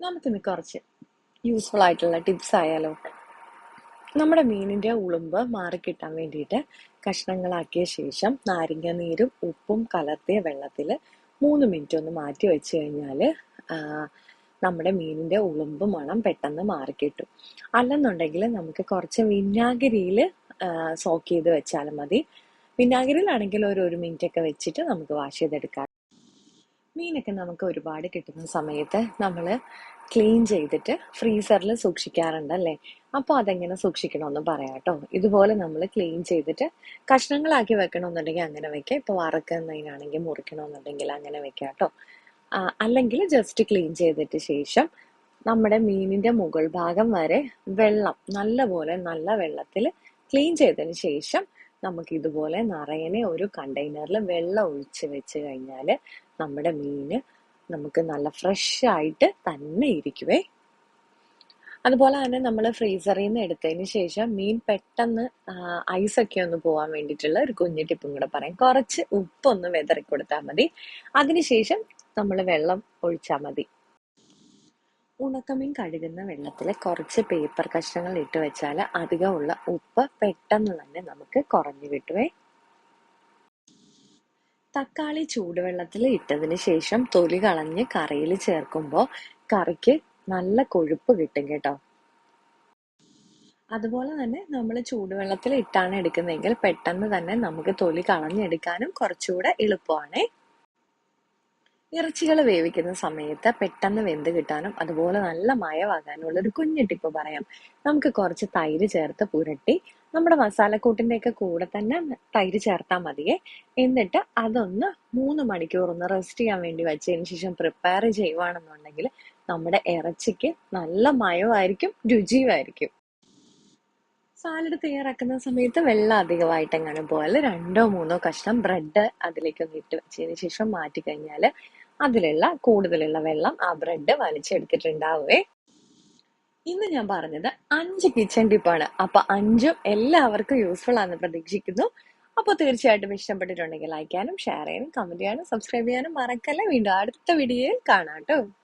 നമുക്കിന്ന് കുറച്ച് യൂസ്ഫുൾ ആയിട്ടുള്ള ടിപ്സ് ആയാലോ നമ്മുടെ മീനിന്റെ ഉളുമ്പ് മാറിക്കിട്ടാൻ വേണ്ടിയിട്ട് കഷ്ണങ്ങളാക്കിയ ശേഷം നാരങ്ങ നീരും ഉപ്പും കലർത്തിയ വെള്ളത്തിൽ മൂന്ന് മിനിറ്റ് ഒന്ന് മാറ്റി വെച്ച് കഴിഞ്ഞാൽ നമ്മുടെ മീനിന്റെ ഉളുമ്പ് മണം പെട്ടെന്ന് മാറിക്കിട്ടും. അല്ലെന്നുണ്ടെങ്കിൽ നമുക്ക് കുറച്ച് വിനാഗിരിയിൽ സോക്ക് ചെയ്ത് വെച്ചാലും മതി. വിനാഗിരിയിലാണെങ്കിൽ ഒരു ഒരു മിനിറ്റ് ഒക്കെ വെച്ചിട്ട് നമുക്ക് വാഷ് ചെയ്തെടുക്കാം. മീനൊക്കെ നമുക്ക് ഒരുപാട് കിട്ടുന്ന സമയത്ത് നമ്മൾ ക്ലീൻ ചെയ്തിട്ട് ഫ്രീസറിൽ സൂക്ഷിക്കാറുണ്ട് അല്ലേ അപ്പോൾ അതെങ്ങനെ സൂക്ഷിക്കണമെന്ന് പറയാം കേട്ടോ ഇതുപോലെ നമ്മൾ ക്ലീൻ ചെയ്തിട്ട് കഷ്ണങ്ങളാക്കി വെക്കണമെന്നുണ്ടെങ്കിൽ അങ്ങനെ വെക്കാം. ഇപ്പോൾ വറക്കുന്നതിനാണെങ്കിൽ മുറിക്കണമെന്നുണ്ടെങ്കിൽ അങ്ങനെ വെക്കാം കേട്ടോ അല്ലെങ്കിൽ ജസ്റ്റ് ക്ലീൻ ചെയ്തിട്ട് ശേഷം നമ്മുടെ മീനിന്റെ മുകൾ ഭാഗം വരെ വെള്ളം നല്ലപോലെ നല്ല വെള്ളത്തിൽ ക്ലീൻ ചെയ്തതിന് ശേഷം നമുക്ക് ഇതുപോലെ നിറയനെ ഒരു കണ്ടെയ്നറിൽ വെള്ളം ഒഴിച്ച് വെച്ച് കഴിഞ്ഞാൽ നമ്മുടെ മീന് നമുക്ക് നല്ല ഫ്രഷ് ആയിട്ട് തന്നെ ഇരിക്കുവേ. അതുപോലെ തന്നെ നമ്മൾ ഫ്രീസറിൽ നിന്ന് എടുത്തതിന് ശേഷം മീൻ പെട്ടെന്ന് ഐസൊക്കെ ഒന്ന് പോകാൻ വേണ്ടിയിട്ടുള്ള ഒരു കുഞ്ഞു ടിപ്പും കൂടെ പറയാം. കുറച്ച് ഉപ്പൊന്ന് വെതറി കൊടുത്താൽ മതി. അതിനുശേഷം നമ്മൾ വെള്ളം ഒഴിച്ചാൽ മതി. ഉണക്കമീൻ കഴുകുന്ന വെള്ളത്തിൽ കുറച്ച് പേപ്പർ കഷ്ണങ്ങൾ ഇട്ട് വെച്ചാൽ അധികമുള്ള ഉപ്പ് പെട്ടെന്ന് തന്നെ നമുക്ക് കുറഞ്ഞു കിട്ടുവേ. തക്കാളി ചൂടുവെള്ളത്തിൽ ഇട്ടതിന് ശേഷം തൊലി കളഞ്ഞ് കറിയിൽ ചേർക്കുമ്പോൾ കറിക്ക് നല്ല കൊഴുപ്പ് കിട്ടും കേട്ടോ. അതുപോലെ തന്നെ നമ്മൾ ചൂടുവെള്ളത്തിൽ ഇട്ടാണ് എടുക്കുന്നതെങ്കിൽ പെട്ടെന്ന് തന്നെ നമുക്ക് തൊലി കളഞ്ഞെടുക്കാനും കുറച്ചുകൂടെ എളുപ്പമാണ്. ഇറച്ചികൾ വേവിക്കുന്ന സമയത്ത് പെട്ടെന്ന് വെന്ത് കിട്ടാനും അതുപോലെ നല്ല മയമാകാനുള്ള ഒരു കുഞ്ഞു ടിപ്പ് പറയാം. നമുക്ക് കുറച്ച് തൈര് ചേർത്ത് പുരട്ടി നമ്മുടെ മസാലക്കൂട്ടിന്റെ ഒക്കെ കൂടെ തന്നെ തൈര് ചേർത്താൽ മതിയേ. എന്നിട്ട് അതൊന്ന് മൂന്ന് മണിക്കൂർ ഒന്ന് റെസ്റ്റ് ചെയ്യാൻ വേണ്ടി വെച്ചതിന് ശേഷം പ്രിപ്പയർ ചെയ്യുവാണെന്നുണ്ടെങ്കിൽ നമ്മുടെ ഇറച്ചിക്ക് നല്ല മയമായിരിക്കും രുചിയുമായിരിക്കും. സാലഡ് തയ്യാറാക്കുന്ന സമയത്ത് വെള്ളം അധികമായിട്ട് എങ്ങനെ പോയാൽ രണ്ടോ മൂന്നോ കഷ്ണം ബ്രെഡ് അതിലേക്കൊന്ന് ഇട്ട് വെച്ചതിന് ശേഷം മാറ്റി കഴിഞ്ഞാൽ അതിലുള്ള കൂടുതലുള്ള വെള്ളം ആ ബ്രെഡ് വലിച്ചെടുത്തിട്ടുണ്ടാവേ ഇന്ന് ഞാൻ പറഞ്ഞത് അഞ്ച് കിച്ചൺ ടിപ്പാണ് അപ്പൊ അഞ്ചും എല്ലാവർക്കും യൂസ്ഫുൾ ആണെന്ന് പ്രതീക്ഷിക്കുന്നു. അപ്പോൾ തീർച്ചയായിട്ടും ഇഷ്ടപ്പെട്ടിട്ടുണ്ടെങ്കിൽ ലൈക്ക് ചെയ്യാനും ഷെയർ ചെയ്യാനും കമന്റ് ചെയ്യാനും സബ്സ്ക്രൈബ് ചെയ്യാനും മറക്കല്ല. വീണ്ടും അടുത്ത വീഡിയോയിൽ കാണാം കേട്ടോ.